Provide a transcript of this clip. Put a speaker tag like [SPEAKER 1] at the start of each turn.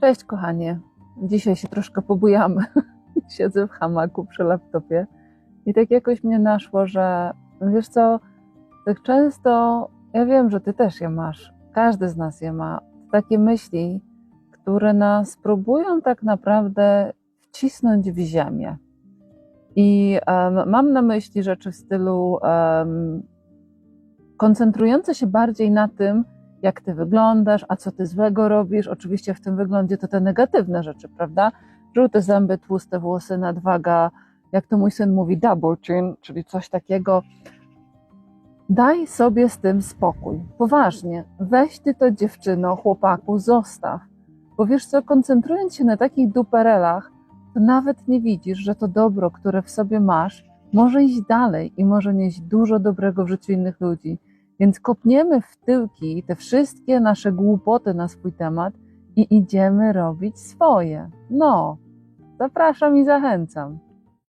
[SPEAKER 1] Cześć kochanie. Dzisiaj się troszkę pobujamy. Siedzę w hamaku przy laptopie i tak jakoś mnie naszło, że wiesz co, tak często, ja wiem, że ty też je masz, każdy z nas je ma, takie myśli, które nas próbują tak naprawdę wcisnąć w ziemię. I em, mam na myśli rzeczy w stylu em, koncentrujące się bardziej na tym, jak ty wyglądasz, a co ty złego robisz. Oczywiście w tym wyglądzie to te negatywne rzeczy, prawda? Żółte zęby, tłuste włosy, nadwaga, jak to mój syn mówi, double chin, czyli coś takiego. Daj sobie z tym spokój. Poważnie. Weź ty to dziewczyno, chłopaku, zostaw. Bo wiesz co, koncentrując się na takich duperelach, to nawet nie widzisz, że to dobro, które w sobie masz, może iść dalej i może nieść dużo dobrego w życiu innych ludzi. Więc kopniemy w tyłki te wszystkie nasze głupoty na swój temat i idziemy robić swoje. No, zapraszam i zachęcam.